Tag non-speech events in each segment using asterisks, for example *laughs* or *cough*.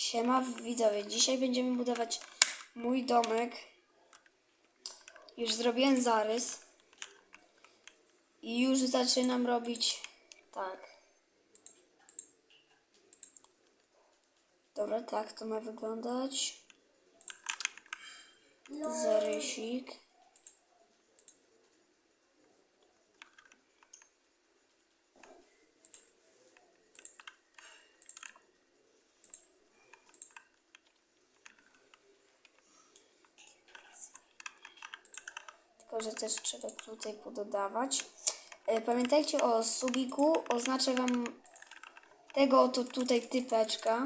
Siema widzowie, dzisiaj będziemy budować mój domek. Już zrobiłem zarys. I już zaczynam robić tak. Dobra, tak to ma wyglądać. Zarysik. Tylko, że też trzeba tutaj pododawać. E, Pamiętajcie o subiku. Oznaczę wam tego oto tutaj typeczka.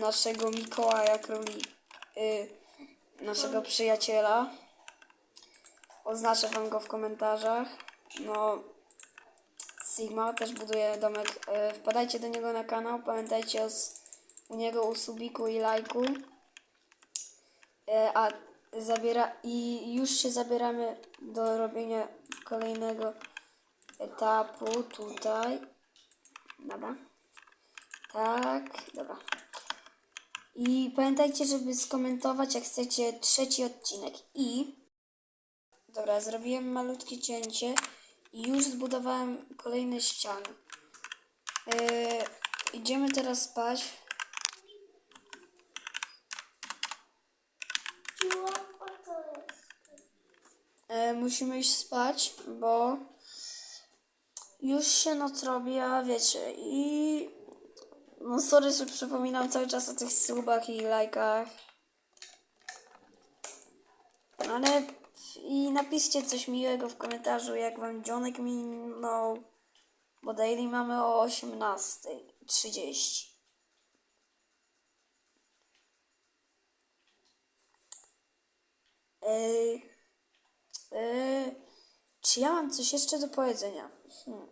Naszego Mikołaja Króli. Y, naszego przyjaciela. Oznaczę wam go w komentarzach. No, Sigma też buduje domek. E, Wpadajcie do niego na kanał. Pamiętajcie o, u niego u subiku i lajku. E, A zabiera i już się zabieramy do robienia kolejnego etapu tutaj. Dobra. Tak, dobra. I pamiętajcie, żeby skomentować, jak chcecie trzeci odcinek. I dobra, zrobiłem malutkie cięcie i już zbudowałem kolejne ściany. Yy, idziemy teraz spać. E, musimy iść spać, bo już się noc robi, a wiecie, i no sorry, że przypominam cały czas o tych subach i lajkach. Ale i napiszcie coś miłego w komentarzu, jak wam dzionek minął, bo daily mamy o 18.30. Ej, Yy, czy ja mam coś jeszcze do powiedzenia? Hmm.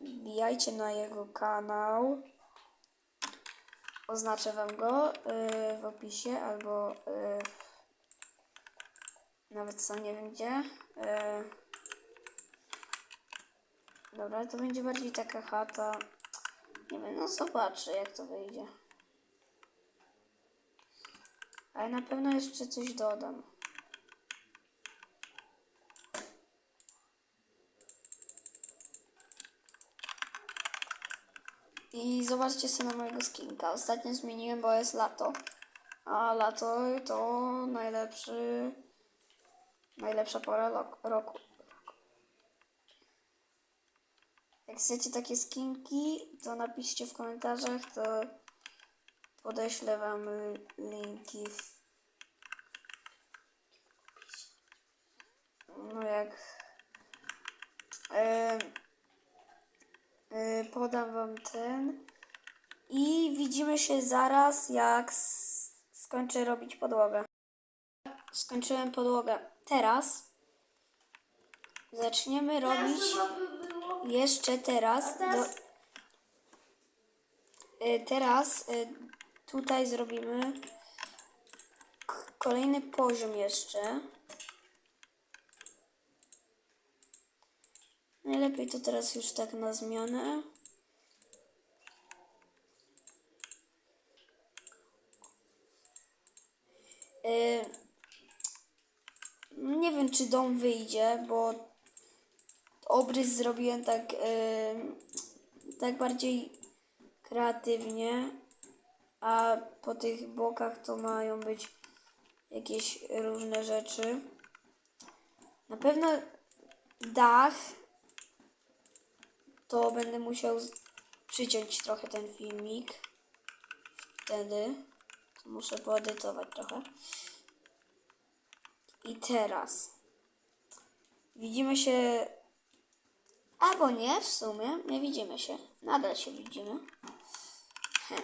Wbijajcie na jego kanał. Oznaczę wam go yy, w opisie albo yy, nawet sam nie wiem gdzie. Dobra, to będzie bardziej taka chata. Nie wiem, no zobaczę jak to wyjdzie. Ale na pewno jeszcze coś dodam. I zobaczcie sobie na mojego skinka. Ostatnio zmieniłem, bo jest lato. A lato to najlepszy. Najlepsza pora roku. Jak chcecie takie skinki, to napiszcie w komentarzach, to podeślę wam linki. W... No jak. Em, Y, podam wam ten. I widzimy się zaraz, jak skończę robić podłogę. Skończyłem podłogę. Teraz zaczniemy robić jeszcze teraz. Do, y, teraz y, tutaj zrobimy kolejny poziom jeszcze. Najlepiej to teraz już tak na zmianę. Yy, nie wiem, czy dom wyjdzie, bo obrys zrobiłem tak, yy, tak bardziej kreatywnie, a po tych bokach to mają być jakieś różne rzeczy. Na pewno dach to będę musiał przyciąć trochę ten filmik. Wtedy muszę poedytować trochę. I teraz widzimy się. Albo nie, w sumie nie widzimy się. Nadal się widzimy. Hm.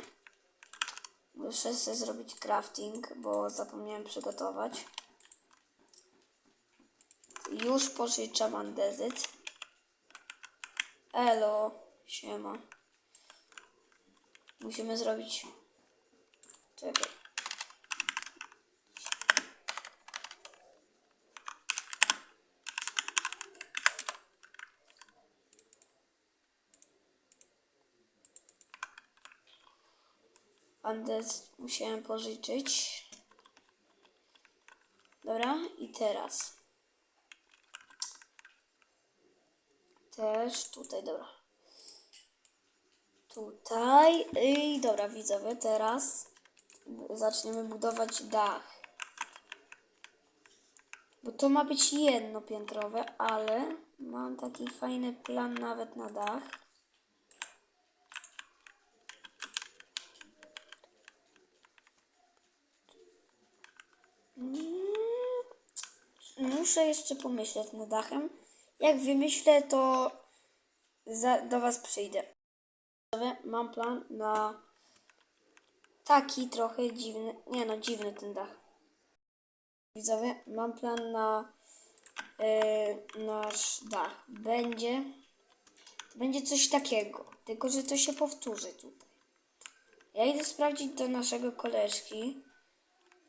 Muszę sobie zrobić crafting, bo zapomniałem przygotować. Już pożyczam andezyt. Elo, siema. Musimy zrobić. Czekaj. Andes musiałem pożyczyć. Dobra, i teraz. Też tutaj, dobra. Tutaj. I dobra, widzowie, teraz zaczniemy budować dach. Bo to ma być jednopiętrowe, ale mam taki fajny plan nawet na dach. Mm, Muszę jeszcze pomyśleć nad dachem. Jak wymyślę, to za, do Was przyjdę. Mam plan na taki trochę dziwny, nie no, dziwny ten dach. Widzowie, mam plan na e, nasz dach. Będzie, będzie coś takiego, tylko że to się powtórzy tutaj. Ja idę sprawdzić do naszego koleżki,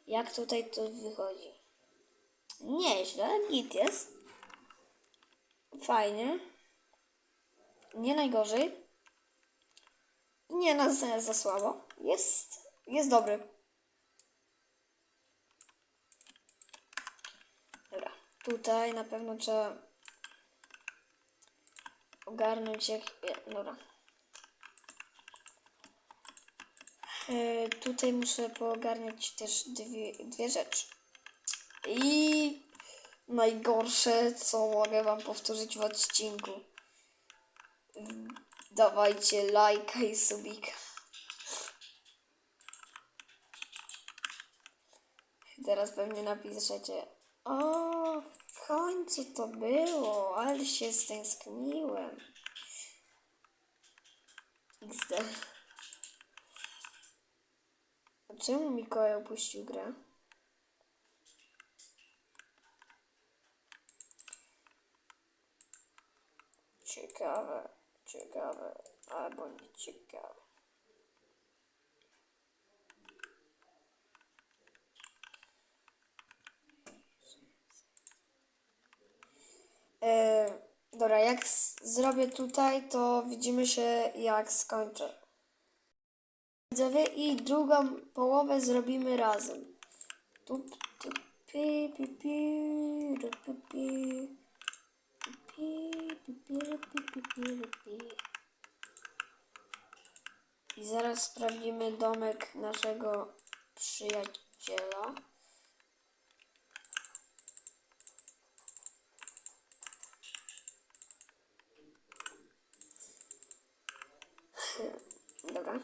jak tutaj to wychodzi. Nieźle, git jest. Fajnie. Nie najgorzej. Nie na za, za słabo. Jest, jest dobry. Dobra, tutaj na pewno trzeba ogarnąć jak... Dobra. E, tutaj muszę poogarniać też dwie, dwie rzeczy. I najgorsze, co mogę wam powtórzyć w odcinku. Dawajcie lajka i subika. Teraz pewnie napiszecie. O, w końcu to było, ale się stęskniłem. XD. Czemu Mikołaj opuścił grę? Ciekawe, ciekawe, albo nie ciekawe. E, dobra, jak zrobię tutaj, to widzimy się jak skończę. Widzowie, i drugą połowę zrobimy razem. Tup, tup, pi, pi, pi, pi, pi. I zaraz sprawdzimy domek naszego przyjaciela. *laughs* Dobra.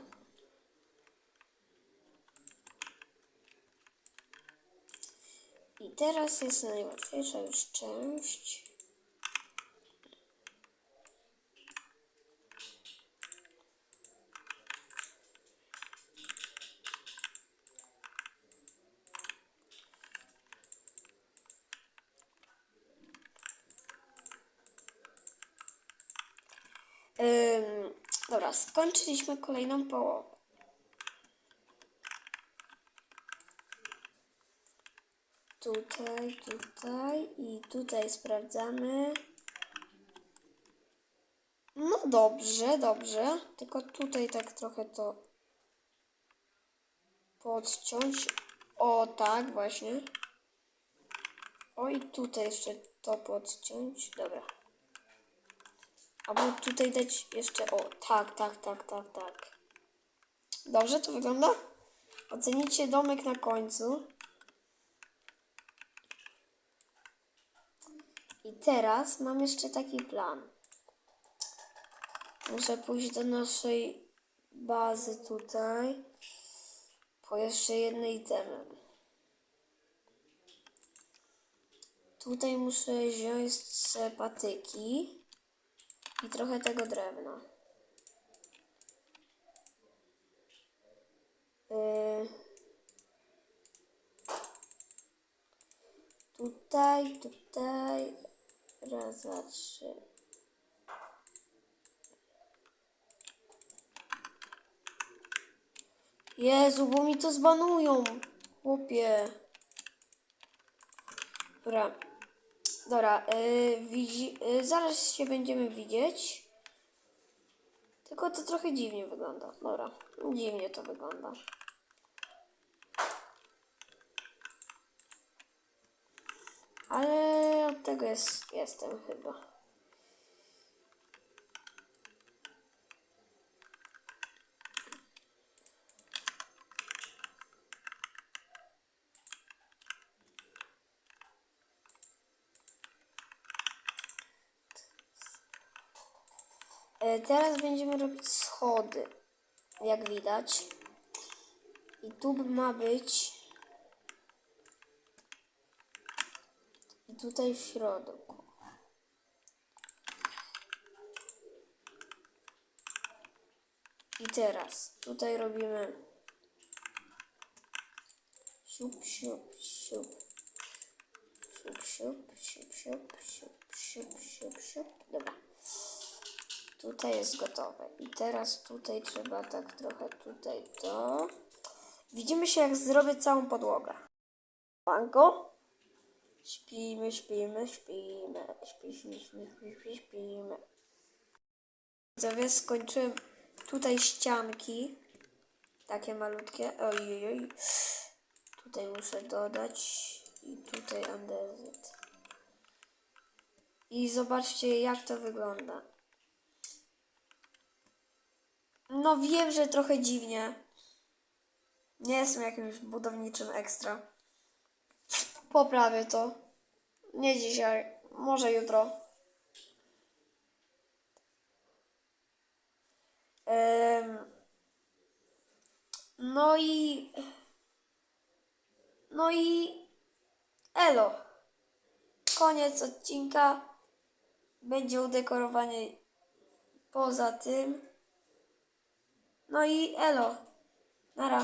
I teraz jest najłatwiejsza już część. Ym, dobra, skończyliśmy kolejną połowę. Tutaj, tutaj i tutaj sprawdzamy. No dobrze, dobrze. Tylko tutaj tak trochę to podciąć. O tak, właśnie. O i tutaj jeszcze to podciąć. Dobra. Albo tutaj dać jeszcze. O, tak, tak, tak, tak, tak. Dobrze to wygląda? Ocenicie domek na końcu. I teraz mam jeszcze taki plan. Muszę pójść do naszej bazy tutaj. Po jeszcze jednej itemy. Tutaj muszę wziąć patyki i trochę tego drewna. Yy. Tutaj, tutaj. Raz, dwa, trzy. Jezu, bo mi to zbanują. Chłopie. Dobra. Dobra, yy, yy, zaraz się będziemy widzieć. Tylko to trochę dziwnie wygląda. Dobra, dziwnie to wygląda. Ale od tego jest, jestem chyba. Teraz będziemy robić schody, jak widać. I tu ma być. I tutaj w środku. I teraz tutaj robimy siup, siup, siup. Siup, siup, siup, siup, siup, siup, siup, siup. Dobra. Tutaj jest gotowe. I teraz tutaj trzeba tak trochę tutaj to. Widzimy się jak zrobię całą podłogę. Banko? Śpimy, śpimy, śpimy. Śpi, śpi, śpi, śpi, śpi, śpimy. Widzowie, skończyłem tutaj ścianki. Takie malutkie. Ojej. Tutaj muszę dodać. I tutaj andezet. I zobaczcie jak to wygląda. No wiem, że trochę dziwnie. Nie jestem jakimś budowniczym ekstra. Poprawię to. Nie dzisiaj, może jutro. No i. No i. Elo. Koniec odcinka. Będzie udekorowanie poza tym. No i elo. Nara.